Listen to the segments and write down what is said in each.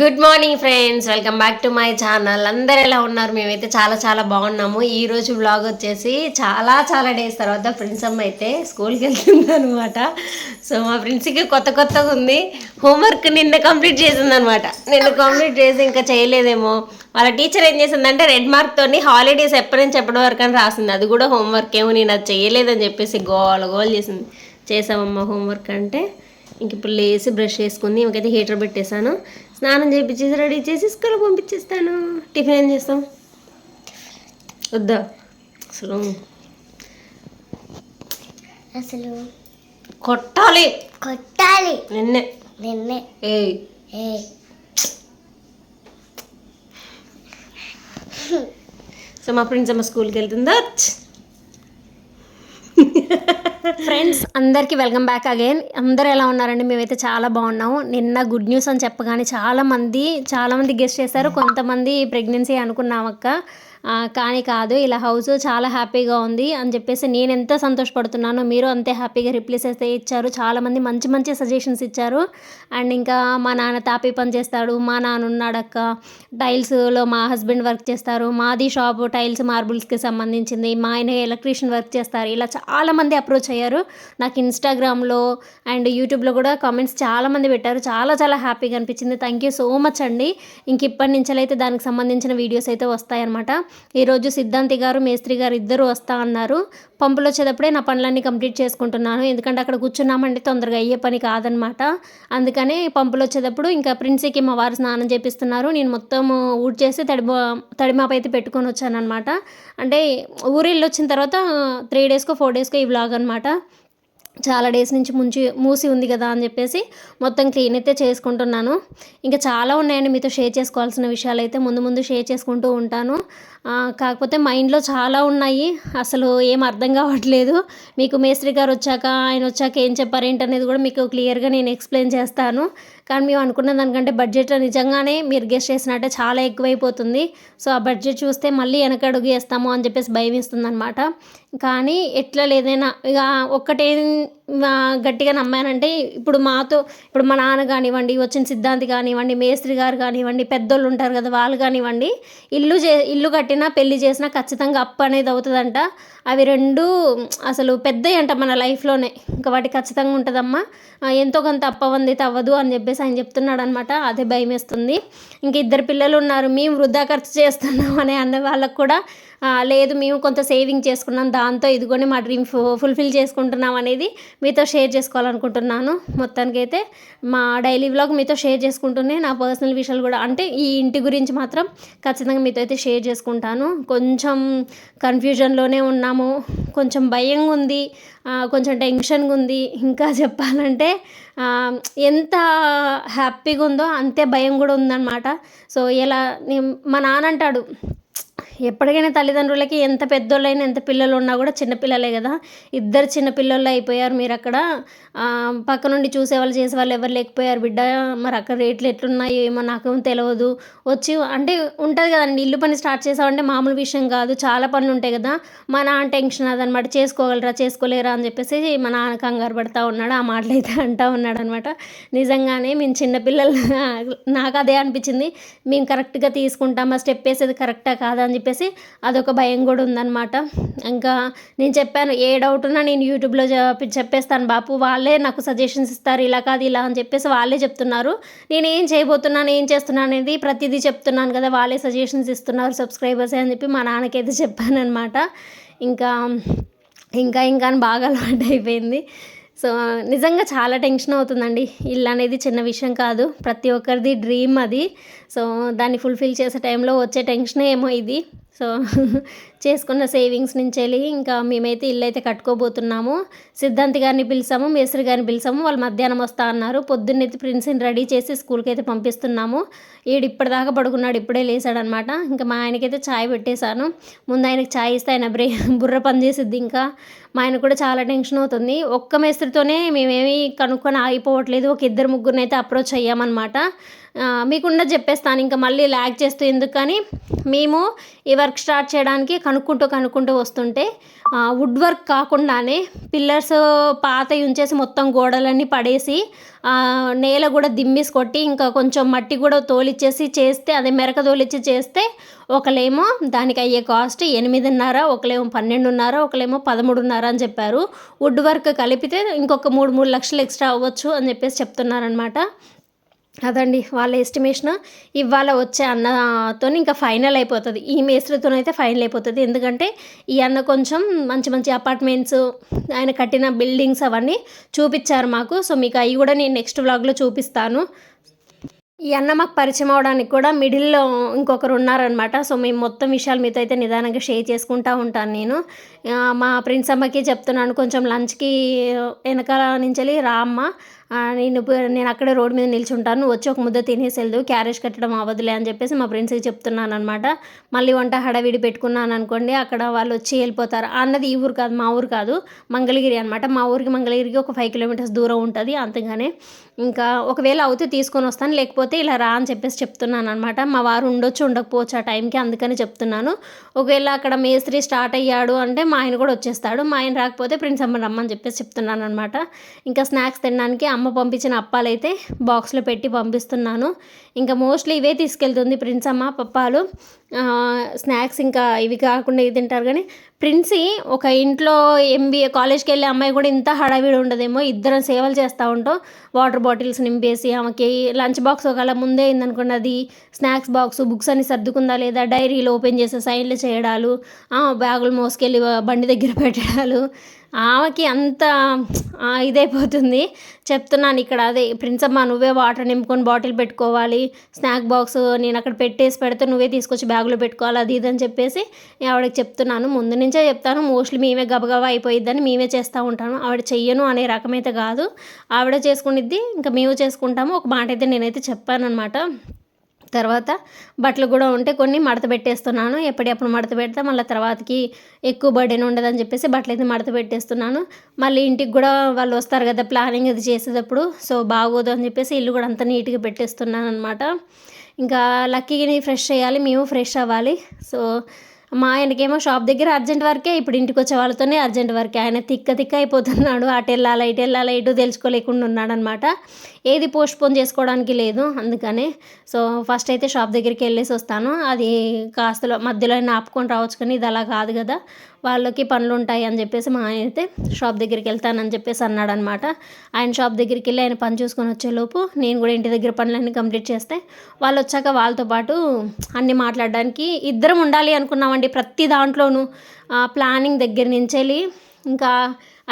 Good morning friends welcome back to my channel అందరు ఎలా ఉన్నారు? మేమైతే చాలా చాలా బాగున్నాము. ఈ రోజు వచ్చేసి చాలా చాలా డేస్ తర్వాత ఫ్రెండ్స్ అమ్మ అయితే స్కూల్కి వెళ్తుంది అనమాట సో మా ఫ్రెండ్స్కి కొత్త కొత్తగా ఉంది. హోంవర్క్ నిన్న కంప్లీట్ చేసింది అనమాట నిన్న కంప్లీట్ చేసి ఇంకా చేయలేదేమో. వాళ్ళ టీచర్ ఏం చేసిందంటే రెడ్ మార్క్ తోని హాలిడేస్ ఎప్పటి నుంచి ఎప్పటి వరకు అని రాసింది. అది కూడా హోంవర్క్ ఏమో నేను అది చేయలేదని చెప్పేసి గోల గోల్ చేసింది. చేసామమ్మా హోంవర్క్ అంటే? ఇంక ఇప్పుడు లేసి బ్రష్ చేసుకుంది. ఇంకైతే హీటర్ పెట్టేశాను. స్నానం చేయించేసి రెడీ చేసి స్కూల్కి పంపించేస్తాను. టిఫిన్ ఏం చేస్తాం? వద్దా? అసలు అసలు కొట్టాలి. కొట్టాలి. నిన్నే. నిన్నే. ఏయ్. ఏ సో మా ఫ్రెండ్స్ అమ్మ స్కూల్కి వెళ్తుందా? ఫ్రెండ్స్ అందరికీ వెల్కమ్ బ్యాక్ అగైన్ అందరూ ఎలా ఉన్నారండి? మేమైతే చాలా బాగున్నాము. నిన్న గుడ్ న్యూస్ అని చెప్పగానే చాలా మంది చాలా మంది గెస్ట్ చేశారు. కొంతమంది ప్రెగ్నెన్సీ అనుకున్నాం అక్క కానీ కాదు ఇలా హౌస్ చాలా హ్యాపీగా ఉంది అని చెప్పేసి నేను ఎంత సంతోషపడుతున్నానో మీరు అంతే హ్యాపీగా రిప్లేస్ అయితే ఇచ్చారు. చాలామంది మంచి మంచి సజెషన్స్ ఇచ్చారు. అండ్ ఇంకా మా నాన్న తాపీ పని చేస్తాడు మా నాన్న ఉన్నాడక్క టైల్స్లో మా హస్బెండ్ వర్క్ చేస్తారు. మాది షాప్ టైల్స్ మార్బుల్స్కి సంబంధించింది. మా ఆయన ఎలక్ట్రీషియన్ వర్క్ చేస్తారు. ఇలా చాలామంది అప్రోచ్ అయ్యారు. నాకు ఇన్స్టాగ్రామ్లో అండ్ యూట్యూబ్లో కూడా కామెంట్స్ చాలామంది పెట్టారు. చాలా చాలా హ్యాపీగా అనిపించింది. థ్యాంక్ యూ సో మచ్ అండి. ఇంక ఇప్పటి నుంచి అయితే దానికి సంబంధించిన వీడియోస్ అయితే వస్తాయన్నమాట. ఈరోజు సిద్ధాంతి గారు మేస్త్రి గారు ఇద్దరు వస్తా అన్నారు. పంపులు వచ్చేటప్పుడే నా పనులన్నీ కంప్లీట్ చేసుకుంటున్నాను. ఎందుకంటే అక్కడ కూర్చున్నామంటే తొందరగా అయ్యే పని కాదనమాట. అందుకనే పంపులు వచ్చేటప్పుడు ఇంకా ప్రిన్సీకి మా వారు స్నానం చేపిస్తున్నారు. నేను మొత్తం ఊడ్చేసి తడి తడిమాప అయితే పెట్టుకొని వచ్చానమాట అంటే ఊరిల్లు వచ్చిన తర్వాత త్రీ డేస్కో ఫోర్ డేస్కో ఈ వ్లాగ్ అనమాట చాలా డేస్ నుంచి ముంచి మూసి ఉంది కదా అని చెప్పేసి మొత్తం క్లీన్ అయితే చేసుకుంటున్నాను. ఇంకా చాలా ఉన్నాయండి మీతో షేర్ చేసుకోవాల్సిన విషయాలు అయితే. ముందు ముందు షేర్ చేసుకుంటూ ఉంటాను. కాకపోతే మైండ్లో చాలా ఉన్నాయి. అసలు ఏం అర్థం కావట్లేదు. మీకు మేస్త్రి గారు వచ్చాక ఆయన వచ్చాక ఏం చెప్పారు ఏంటనేది కూడా మీకు క్లియర్గా నేను ఎక్స్ప్లెయిన్ చేస్తాను. కానీ మేము అనుకున్న దానికంటే బడ్జెట్ నిజంగానే మీరు గెస్ట్ చేసినట్టే చాలా ఎక్కువైపోతుంది. సో ఆ బడ్జెట్ చూస్తే మళ్ళీ వెనకడుగు వేస్తాము అని చెప్పేసి భయం ఇస్తుంది అనమాట కానీ ఎట్లా లేదైనా ఇక ఒక్కటే గట్టిగా నమ్మానంటే ఇప్పుడు మాతో ఇప్పుడు మా నాన్న కానివ్వండి వచ్చిన సిద్ధాంతి కానివ్వండి మేస్త్రి గారు కానివ్వండి పెద్దోళ్ళు ఉంటారు కదా వాళ్ళు కానివ్వండి ఇల్లు చే ఇల్లు కట్టినా పెళ్ళి చేసినా ఖచ్చితంగా అప్పు అనేది అవుతుందంట. అవి రెండు అసలు పెద్దవి అంట మన లైఫ్లోనే. ఇంకా వాటి ఖచ్చితంగా ఉంటుందమ్మా. ఎంతో కొంత అప్పవంది తవ్వదు అని చెప్పేసి ఆయన చెప్తున్నాడు అనమాట అదే భయం వేస్తుంది ఇంక ఇద్దరు పిల్లలు ఉన్నారు మేము వృధా ఖర్చు చేస్తున్నాం అనే అన్న వాళ్ళకు కూడా లేదు మేము కొంత సేవింగ్ చేసుకున్నాం దాంతో ఇదిగోని మా డ్రీమ్ ఫుల్ఫిల్ చేసుకుంటున్నాం అనేది మీతో షేర్ చేసుకోవాలనుకుంటున్నాను. మొత్తానికైతే మా డైలీ వ్లాగ్ మీతో షేర్ చేసుకుంటూనే నా పర్సనల్ విషయాలు కూడా అంటే ఈ ఇంటి గురించి మాత్రం ఖచ్చితంగా మీతో అయితే షేర్ చేసుకుంటాను. కొంచెం కన్ఫ్యూజన్లోనే ఉన్నాము కొంచెం భయంగా ఉంది కొంచెం టెన్షన్గా ఉంది. ఇంకా చెప్పాలంటే ఎంత హ్యాపీగా ఉందో అంతే భయం కూడా ఉందన్నమాట. సో ఇలా నేను- మా నాన్న అంటాడు ఎప్పటికైనా తల్లిదండ్రులకి ఎంత పెద్దోళ్ళైనా ఎంత పిల్లలు ఉన్నా కూడా చిన్నపిల్లలే కదా. ఇద్దరు చిన్నపిల్లలు అయిపోయారు మీరు అక్కడ. పక్క నుండి చూసేవాళ్ళు చేసేవాళ్ళు ఎవరు లేకపోయారు? బిడ్డ మరి అక్కడ రేట్లు ఎట్లున్నాయో ఏమో నాకు తెలియదు వచ్చి అంటే ఉంటుంది కదండి ఇల్లు పని స్టార్ట్ చేసామంటే మామూలు విషయం కాదు. చాలా పనులు ఉంటాయి కదా. మా నాన్న టెన్షన్ అదనమాట. చేసుకోగలరా చేసుకోలేరా అని చెప్పేసి మా నాన్న కంగారు పడతా ఉన్నాడు. ఆ మాటలు అయితే అంటా ఉన్నాడు అనమాట నిజంగానే మేము చిన్నపిల్లలు నాకు అదే అనిపించింది. మేము కరెక్ట్గా తీసుకుంటామా స్టెప్ వేసేది కరెక్టా కాదా అని చెప్పేసి అదొక భయం కూడా ఉందన్నమాట. ఇంకా నేను చెప్పాను ఏ డౌట్ ఉన్నా నేను యూట్యూబ్లో చెప్పేస్తాను బాపు వాళ్ళే నాకు సజెషన్స్ ఇస్తారు ఇలా కాదు ఇలా అని చెప్పేసి వాళ్ళే చెప్తున్నారు. నేను ఏం చేయబోతున్నాను ఏం చేస్తున్నాను అనేది ప్రతిదీ చెప్తున్నాను కదా వాళ్ళే సజెషన్స్ ఇస్తున్నారు సబ్స్క్రైబర్స్ అని చెప్పి మా నాన్నకైతే చెప్పానమాట ఇంకా ఇంకా ఇంకా అని బాగా అలవాటు అయిపోయింది. సో నిజంగా చాలా టెన్షన్ అవుతుందండి. ఇల్లు అనేది చిన్న విషయం కాదు ప్రతి ఒక్కరిది డ్రీమ్ అది. సో దాన్ని ఫుల్ఫిల్ చేసే టైంలో వచ్చే టెన్షనే ఏమో ఇది. సో చేసుకున్న సేవింగ్స్ నుంచి వెళ్ళి ఇంకా మేమైతే ఇల్లు అయితే కట్టుకోబోతున్నాము. సిద్ధాంతి గారిని పిలిచాము మేస్త్రి గారిని పిలిచాము వాళ్ళు మధ్యాహ్నం వస్తా అన్నారు. పొద్దున్నైతే ప్రిన్స్ని రెడీ చేసి స్కూల్కి అయితే పంపిస్తున్నాము. ఈడు ఇప్పటిదాకా పడుకున్నాడు ఇప్పుడే లేచాడనమాట ఇంకా మా ఆయనకైతే ఛాయ్ పెట్టేశాను. ముందు ఆయనకి ఛాయ్ ఇస్తే ఆయన బ్రే బుర్ర పని చేసిద్ది ఇంకా. మా ఆయన కూడా చాలా టెన్షన్ అవుతుంది. ఒక్క మేస్త్రితోనే మేమేమి కనుక్కొని ఆగిపోవట్లేదు. ఒక ఇద్దరు ముగ్గురిని అయితే అప్రోచ్ అయ్యామన్నమాట మీకున్న చెప్పేస్తాను. ఇంకా మళ్ళీ ల్యాగ్ చేస్తూ ఎందుకు కానీ మేము ఈ వర్క్ స్టార్ట్ చేయడానికి కనుక్కుంటూ కనుక్కుంటూ వస్తుంటే వుడ్ వర్క్ కాకుండానే పిల్లర్స్ పాత ఉంచేసి మొత్తం గోడలన్నీ పడేసి నేల కూడా దిమ్మేసి కొట్టి ఇంకా కొంచెం మట్టి కూడా తోలిచ్చేసి చేస్తే అదే మెరక తోలిచ్చి చేస్తే ఒకలేమో దానికి అయ్యే కాస్ట్ ఎనిమిదిన్నర ఒకలేమో పన్నెండున్నర ఒకలేమో పదమూడున్నర అని చెప్పారు. వుడ్ వర్క్ కలిపితే ఇంకొక మూడు మూడు లక్షలు ఎక్స్ట్రా అవ్వచ్చు అని చెప్పేసి చెప్తున్నారనమాట అదండి వాళ్ళ ఎస్టిమేషన్ ఇవాళ వచ్చే అన్నతో ఇంకా ఫైనల్ అయిపోతుంది. ఈ మేస్త్రితో అయితే ఫైనల్ అయిపోతుంది. ఎందుకంటే ఈ అన్న కొంచెం మంచి మంచి అపార్ట్మెంట్స్ ఆయన కట్టిన బిల్డింగ్స్ అవన్నీ చూపించారు మాకు. సో మీకు అవి కూడా నేను నెక్స్ట్ వ్లాగ్లో చూపిస్తాను. ఈ అన్న మాకు పరిచయం అవడానికి కూడా మిడిల్లో ఇంకొకరు ఉన్నారనమాట సో మేము మొత్తం విషయాలు మీతో అయితే నిదానంగా షేర్ చేసుకుంటూ ఉంటాను నేను. మా ప్రిన్స్ అమ్మకి చెప్తున్నాను కొంచెం లంచ్కి వెనకాల నుంచి రా అమ్మ. నేను నేను అక్కడే రోడ్ మీద నిల్చుంటాను. వచ్చి ఒక ముద్ద తినేసి వెళ్దు క్యారేజ్ కట్టడం అవ్వదులే అని చెప్పేసి మా ఫ్రెండ్స్కి చెప్తున్నాను అనమాట మళ్ళీ వంట హడావిడి పెట్టుకున్నాను అనుకోండి అక్కడ వాళ్ళు వచ్చి వెళ్ళిపోతారు. అన్నది ఈ ఊరు కాదు మా ఊరు కాదు మంగళగిరి అనమాట మా ఊరికి మంగళగిరికి ఒక ఫైవ్ కిలోమీటర్స్ దూరం ఉంటుంది అంతగానే ఇంకా ఒకవేళ అవుతే తీసుకొని వస్తాను లేకపోతే ఇలా రా అని చెప్పేసి చెప్తున్నాను అనమాట మా వారు ఉండొచ్చు ఉండకపోవచ్చు ఆ టైంకి అందుకని చెప్తున్నాను. ఒకవేళ అక్కడ మేస్త్రి స్టార్ట్ అయ్యాడు అంటే మా ఆయన కూడా వచ్చేస్తాడు. మా ఆయన రాకపోతే ప్రిన్స్ అమ్మ రమ్మని చెప్పేసి చెప్తున్నాను అనమాట ఇంకా స్నాక్స్ తినడానికి అమ్మ అమ్మ పంపించిన అప్పాలైతే బాక్స్లో పెట్టి పంపిస్తున్నాను. ఇంకా మోస్ట్లీ ఇవే తీసుకెళ్తుంది ప్రిన్స్ అమ్మ పప్పాలు. స్నాక్స్ ఇంకా ఇవి కాకుండా ఇవి తింటారు కానీ ప్రిన్సి ఒక ఇంట్లో ఎంబీఏ కాలేజ్కి వెళ్ళే అమ్మాయి కూడా ఇంత హడావిడి ఉండదేమో. ఇద్దరం సేవలు చేస్తూ ఉంటాం. వాటర్ బాటిల్స్ నింపేసి ఆమెకి లంచ్ బాక్స్ ఒకవేళ ముందే అయిందనుకోండి అది స్నాక్స్ బాక్స్ బుక్స్ అన్ని సర్దుకుందా లేదా డైరీలు ఓపెన్ చేసే సైన్లు చేయడాలు బ్యాగులు మోసుకెళ్ళి బండి దగ్గర పెట్టడాలు. ఆమెకి అంత ఇదైపోతుంది. చెప్తున్నాను ఇక్కడ అదే ప్రిన్సమ్మ నువ్వే వాటర్ నింపుకొని బాటిల్ పెట్టుకోవాలి. స్నాక్ బాక్స్ నేను అక్కడ పెట్టేసి పెడితే నువ్వే తీసుకొచ్చి బ్యాగులో పెట్టుకోవాలి. అది ఇది అని చెప్పేసి ఆవిడకి చెప్తున్నాను. ముందు నుంచే చెప్తాను. మోస్ట్లీ మేమే గబగబా అయిపోయిద్దని మేమే చేస్తూ ఉంటాను. ఆవిడ చెయ్యను అనే రకమైతే కాదు. ఆవిడ చేసుకునిద్ది ఇంకా మేము చేసుకుంటాము. ఒక మాట అయితే నేనైతే చెప్పాను అనమాట తర్వాత బట్టలు కూడా ఉంటే కొన్ని మడత పెట్టేస్తున్నాను. ఎప్పటికప్పుడు మడత పెడితే మళ్ళీ తర్వాతకి ఎక్కువ బర్డెన్ ఉండదని చెప్పేసి బట్టలు అయితే మడత పెట్టేస్తున్నాను. మళ్ళీ ఇంటికి కూడా వాళ్ళు వస్తారు కదా ప్లానింగ్ అది చేసేటప్పుడు. సో బాగోదు అని చెప్పేసి ఇల్లు కూడా అంత నీట్గా పెట్టేస్తున్నాను అనమాట ఇంకా లక్కీని ఫ్రెష్ చేయాలి మేము ఫ్రెష్ అవ్వాలి. సో మా ఆయనకేమో షాప్ దగ్గర అర్జెంట్ వర్కే ఇప్పుడు ఇంటికి వచ్చే వాళ్ళతోనే అర్జెంట్ వర్కే. ఆయన తిక్క తిక్క అయిపోతున్నాడు. అటు వెళ్ళాలి ఇటు వెళ్ళాలి ఇటు తెలుసుకోలేకుండా ఉన్నాడనమాట ఏది పోస్ట్ పోన్ చేసుకోవడానికి లేదు అందుకనే. సో ఫస్ట్ అయితే షాప్ దగ్గరికి వెళ్ళేసి వస్తాను. అది కాస్తలో మధ్యలో ఆపుకొని రావచ్చు కానీ ఇది అలా కాదు కదా. వాళ్ళకి పనులు ఉంటాయి అని చెప్పేసి మా ఆయన అయితే షాప్ దగ్గరికి వెళ్తానని చెప్పేసి అన్నాడు అనమాట ఆయన షాప్ దగ్గరికి వెళ్ళి ఆయన పని చూసుకొని వచ్చేలోపు నేను కూడా ఇంటి దగ్గర పనులన్నీ కంప్లీట్ చేస్తే వాళ్ళు వచ్చాక వాళ్ళతో పాటు అన్నీ మాట్లాడడానికి ఇద్దరం ఉండాలి అనుకున్నామండి ప్రతి దాంట్లోనూ. ప్లానింగ్ దగ్గర నుంచి వెళ్ళి ఇంకా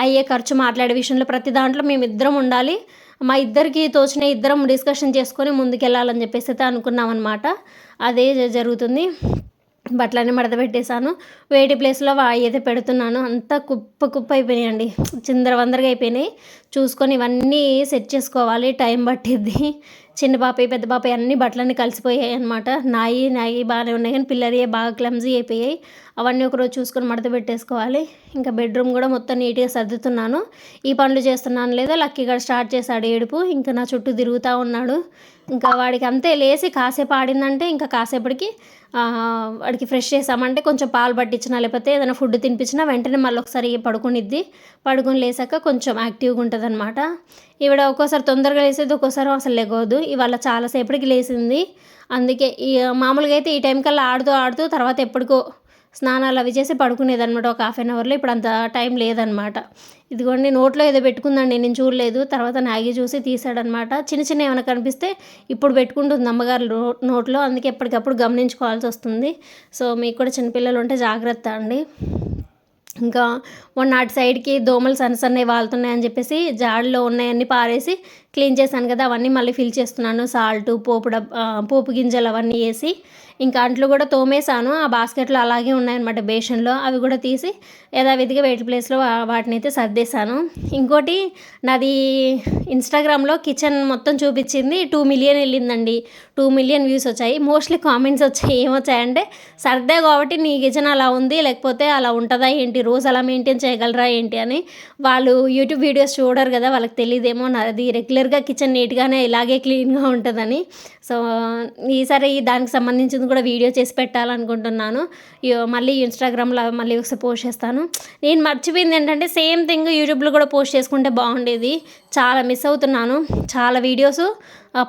అయ్యే ఖర్చు మాట్లాడే విషయంలో ప్రతి దాంట్లో మేము ఇద్దరం ఉండాలి. మా ఇద్దరికి తోచిన ఇద్దరం డిస్కషన్ చేసుకొని ముందుకెళ్ళాలని చెప్పేసి అయితే అనుకున్నాం అనమాట అదే జరుగుతుంది. బట్టలన్నీ మడత పెట్టేశాను వేటి ప్లేస్లో అయితే పెడుతున్నాను. అంతా కుప్ప కుప్ప అయిపోయినాయండి చిందరవందరగా అయిపోయినాయి చూసుకొని ఇవన్నీ సెట్ చేసుకోవాలి. టైం పట్టిద్ది. చిన్న పాప పెద్ద పాప అన్ని బట్టలన్నీ కలిసిపోయాయి అనమాట నాయి నాయి బాగానే ఉన్నాయి కానీ పిల్లలే బాగా క్లమ్జీ అయిపోయాయి. అవన్నీ ఒకరోజు చూసుకొని మడత పెట్టేసుకోవాలి. ఇంకా బెడ్రూమ్ కూడా మొత్తం నీట్గా సర్దుతున్నాను. ఈ పనులు చేస్తున్నాను లేదా లక్కీగా స్టార్ట్ చేశాడు ఏడుపు. ఇంకా నా చుట్టూ తిరుగుతూ ఉన్నాడు. ఇంకా వాడికి అంతే లేచి కాసేపు ఆడిందంటే ఇంకా కాసేపటికి వాడికి ఫ్రెష్ చేసామంటే కొంచెం పాలు పట్టించినా లేకపోతే ఏదైనా ఫుడ్ తినిపించినా వెంటనే మళ్ళీ ఒకసారి పడుకునిద్ది. పడుకొని లేసాక కొంచెం యాక్టివ్గా ఉంటుంది అనమాట ఈవిడ ఒక్కోసారి తొందరగా లేసేది ఒక్కోసారి అసలు లేకోదు ఇవాళ చాలాసేపటికి లేచింది అందుకే ఈ మామూలుగా అయితే ఈ టైం కల్లా ఆడుతూ ఆడుతూ తర్వాత ఎప్పటికో స్నానాలు అవి చేసి పడుకునేదనమాట ఒక హాఫ్ అన్ అవర్లో ఇప్పుడు అంత టైం లేదనమాట ఇదిగోండి నోట్లో ఏదో పెట్టుకుందండి నేను చూడలేదు. తర్వాత నాగి చూసి తీసాడనమాట చిన్న చిన్న ఏమైనా కనిపిస్తే ఇప్పుడు పెట్టుకుంటుంది అమ్మగారు నోట్లో. అందుకే ఎప్పటికప్పుడు గమనించుకోవాల్సి వస్తుంది. సో మీకు కూడా చిన్నపిల్లలు ఉంటే జాగ్రత్త అండి. ఇంకా మొన్న అటు సైడ్కి దోమలు సన్న సన్నవి వాళ్తున్నాయని చెప్పేసి జాడలో ఉన్నాయన్నీ పారేసి క్లీన్ చేశాను కదా అవన్నీ మళ్ళీ ఫిల్ చేస్తున్నాను. సాల్ట్ పోపు డబ్ పోపు గింజలు అవన్నీ వేసి ఇంకా అంట్లు కూడా తోమేశాను. ఆ బాస్కెట్లో అలాగే ఉన్నాయన్నమాట బేషన్లో. అవి కూడా తీసి యథావిధిగా వెయిట్ ప్లేస్లో వాటిని అయితే సర్దేశాను. ఇంకోటి నాది ఇన్స్టాగ్రామ్లో కిచెన్ మొత్తం చూపించింది టూ మిలియన్ వెళ్ళిందండి. టూ మిలియన్ వ్యూస్ వచ్చాయి. మోస్ట్లీ కామెంట్స్ వచ్చాయి. ఏమొచ్చాయంటే సర్దే కాబట్టి నీ కిచెన్ అలా ఉంది లేకపోతే అలా ఉంటుందా ఏంటి? రోజు అలా మెయింటైన్ చేయగలరా ఏంటి అని వాళ్ళు యూట్యూబ్ వీడియోస్ చూడరు కదా వాళ్ళకి తెలియదేమో నాది రెగ్యులర్ రెగ్యులర్గా కిచెన్ నీట్గానే ఇలాగే క్లీన్గా ఉంటుందని. సో ఈసారి దానికి సంబంధించింది కూడా వీడియో చేసి పెట్టాలనుకుంటున్నాను. మళ్ళీ ఇన్స్టాగ్రామ్లో మళ్ళీ ఒకసారి పోస్ట్ చేస్తాను. నేను మర్చిపోయింది ఏంటంటే సేమ్ థింగ్ యూట్యూబ్లో కూడా పోస్ట్ చేసుకుంటే బాగుండేది. చాలా మిస్ అవుతున్నాను. చాలా వీడియోస్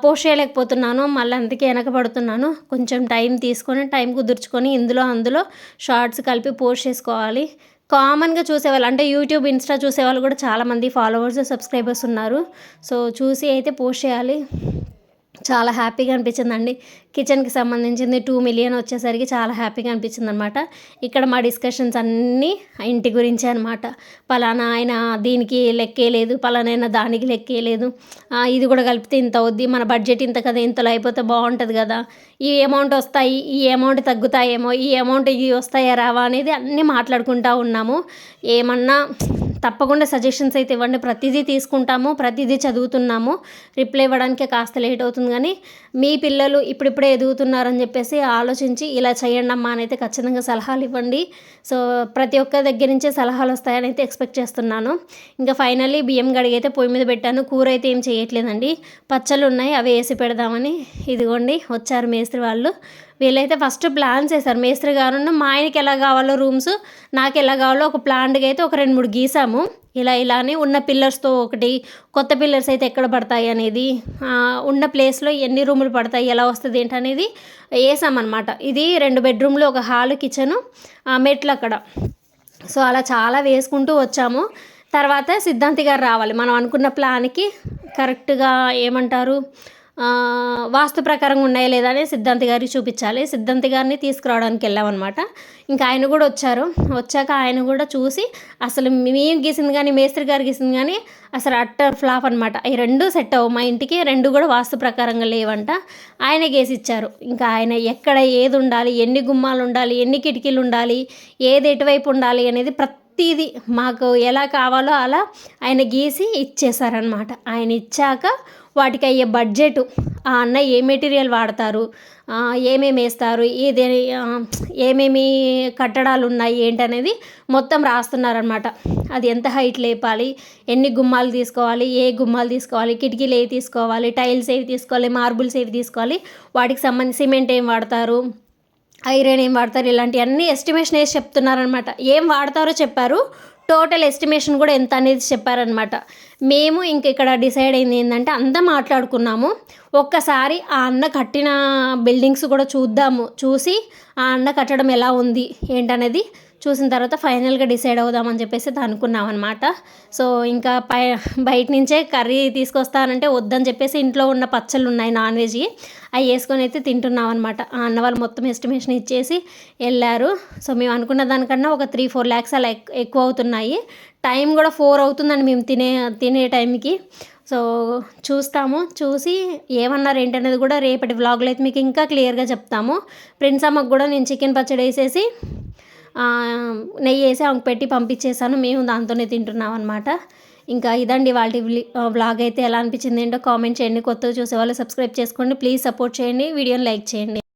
పోస్ట్ చేయలేకపోతున్నాను. మళ్ళీ అందుకే వెనకబడుతున్నాను. కొంచెం టైం తీసుకొని టైం కుదుర్చుకొని ఇందులో అందులో షార్ట్స్ కలిపి పోస్ట్ చేసుకోవాలి. కామన్గా చూసేవాళ్ళు అంటే యూట్యూబ్ ఇన్స్టా చూసేవాళ్ళు కూడా చాలామంది ఫాలోవర్స్ సబ్స్క్రైబర్స్ ఉన్నారు. సో చూసి అయితే పోస్ట్ చేయాలి. చాలా హ్యాపీగా అనిపించిందండి. కిచెన్కి సంబంధించింది టూ మిలియన్ వచ్చేసరికి చాలా హ్యాపీగా అనిపించింది అనమాట ఇక్కడ మా డిస్కషన్స్ అన్నీ ఇంటి గురించే అనమాట పలానా ఆయన దీనికి లెక్కే లేదు పలానైనా దానికి లెక్కే లేదు. ఇది కూడా కలిపితే ఇంత అవుద్ది మన బడ్జెట్ ఇంత కదా ఇంతలో అయిపోతే బాగుంటుంది కదా. ఈ అమౌంట్ వస్తాయి ఈ అమౌంట్ తగ్గుతాయేమో ఈ అమౌంట్ ఇవి వస్తాయా రావా అనేది అన్నీ మాట్లాడుకుంటూ ఉన్నాము. ఏమన్నా తప్పకుండా సజెషన్స్ అయితే ఇవ్వండి. ప్రతిదీ తీసుకుంటాము ప్రతిదీ చదువుతున్నాము. రిప్లై ఇవ్వడానికే కాస్త లేట్ అవుతుంది కానీ మీ పిల్లలు ఇప్పుడిప్పుడే ఎదుగుతున్నారని చెప్పేసి ఆలోచించి ఇలా చేయండి అమ్మా అని అయితే ఖచ్చితంగా సలహాలు ఇవ్వండి. సో ప్రతి ఒక్క దగ్గర నుంచే సలహాలు వస్తాయని అయితే ఎక్స్పెక్ట్ చేస్తున్నాను. ఇంకా ఫైనల్లీ బియ్యం గడిగి అయితే పొయ్యి మీద పెట్టాను. కూర అయితే ఏం చేయట్లేదండి. పచ్చళ్ళు ఉన్నాయి అవి వేసి పెడదామని. ఇదిగోండి వచ్చారు మేస్త్రి వాళ్ళు. వీళ్ళైతే ఫస్ట్ ప్లాన్స్ వేశారు మేస్త్రి గారు మా ఆయనకి ఎలా కావాలో రూమ్స్ నాకు ఎలా కావాలో ఒక ప్లాన్గా అయితే ఒక రెండు మూడు గీసాము. ఇలా ఇలానే ఉన్న పిల్లర్స్తో ఒకటి కొత్త పిల్లర్స్ అయితే ఎక్కడ పడతాయి అనేది ఉన్న ప్లేస్లో ఎన్ని రూములు పడతాయి ఎలా వస్తుంది ఏంటి అనేది వేసామన్నమాట. ఇది రెండు బెడ్రూమ్లు ఒక హాల్ కిచెను మెట్లు అక్కడ. సో అలా చాలా వేసుకుంటూ వచ్చాము. తర్వాత సిద్ధాంతి గారు రావాలి. మనం అనుకున్న ప్లాన్కి కరెక్ట్గా ఏమంటారు? వాస్తు ప్రకారం ఉన్నాయా లేదా అని సిద్ధాంతి గారికి చూపించాలి. సిద్ధాంతి గారిని తీసుకురావడానికి వెళ్ళామన్నమాట. ఇంకా ఆయన కూడా వచ్చారు. వచ్చాక ఆయన కూడా చూసి అసలు మేము గీసింది కానీ మేస్త్రి గారు గీసింది కానీ అసలు అట్టర్ ఫ్లాప్ అనమాట ఈ రెండు సెట్ అవ్వు మా ఇంటికి రెండు కూడా వాస్తు ప్రకారంగా లేవంట. ఆయన గేసి ఇచ్చారు ఇంకా ఆయన ఎక్కడ ఏది ఉండాలి ఎన్ని గుమ్మాలు ఉండాలి ఎన్ని కిటికీలు ఉండాలి ఏది ఎటువైపు ఉండాలి అనేది ప్రతిదీ మాకు ఎలా కావాలో అలా ఆయన గీసి ఇచ్చేసారనమాట ఆయన ఇచ్చాక వాటికి అయ్యే బడ్జెట్ ఆ అన్న ఏ మెటీరియల్ వాడతారు ఏమేమి వేస్తారు ఏది ఏమేమి కట్టడాలు ఉన్నాయి ఏంటనేది మొత్తం రాస్తున్నారనమాట అది ఎంత హైట్ లేపాలి ఎన్ని గుమ్మాలు తీసుకోవాలి ఏ గుమ్మాలు తీసుకోవాలి కిటికీలు ఏవి తీసుకోవాలి టైల్స్ ఏవి తీసుకోవాలి మార్బుల్స్ ఏవి తీసుకోవాలి వాటికి సంబంధించి సిమెంట్ ఏం వాడతారు ఐరన్ ఏం వాడతారు ఇలాంటివన్నీ ఎస్టిమేషన్ వేసి చెప్తున్నారనమాట ఏం వాడతారో చెప్పారు. టోటల్ ఎస్టిమేషన్ కూడా ఎంత అనేది చెప్పారనమాట మేము ఇంక ఇక్కడ డిసైడ్ అయింది ఏంటంటే అంతా మాట్లాడుకున్నాము. ఒక్కసారి ఆ అన్న కట్టిన బిల్డింగ్స్ కూడా చూద్దాము. చూసి ఆ అన్న కట్టడం ఎలా ఉంది ఏంటనేది చూసిన తర్వాత ఫైనల్గా డిసైడ్ అవుదామని చెప్పేసి అనుకున్నాం అనమాట సో ఇంకా పై బయట నుంచే కర్రీ తీసుకొస్తానంటే వద్దని చెప్పేసి ఇంట్లో ఉన్న పచ్చళ్ళు ఉన్నాయి నాన్ వెజ్ అవి వేసుకొని అయితే తింటున్నాం అనమాట ఆ అన్న వాళ్ళు మొత్తం ఎస్టిమేషన్ ఇచ్చేసి వెళ్ళారు. సో మేము అనుకున్న దానికన్నా ఒక త్రీ ఫోర్ ల్యాక్స్ అలా ఎక్కువ అవుతున్నాయి. టైం కూడా ఫోర్ అవుతుందండి మేము తినే తినే టైంకి. సో చూస్తాము. చూసి ఏమన్నారు ఏంటనేది కూడా రేపటి వ్లాగ్లో అయితే మీకు ఇంకా క్లియర్గా చెప్తాము. ప్రిన్స్ అమ్మకు కూడా నేను చికెన్ పచ్చడి వేసేసి నెయ్యి వేసి ఆమెకు పెట్టి పంపించేశాను. మేము దాంతోనే తింటున్నాం అనమాట ఇంకా ఇదండి వాళ్ళ వ్లాగ్ అయితే ఎలా అనిపించింది ఏంటో కామెంట్ చేయండి. కొత్తగా చూసే వాళ్ళు సబ్స్క్రైబ్ చేసుకోండి. ప్లీజ్ సపోర్ట్ చేయండి. వీడియోని లైక్ చేయండి.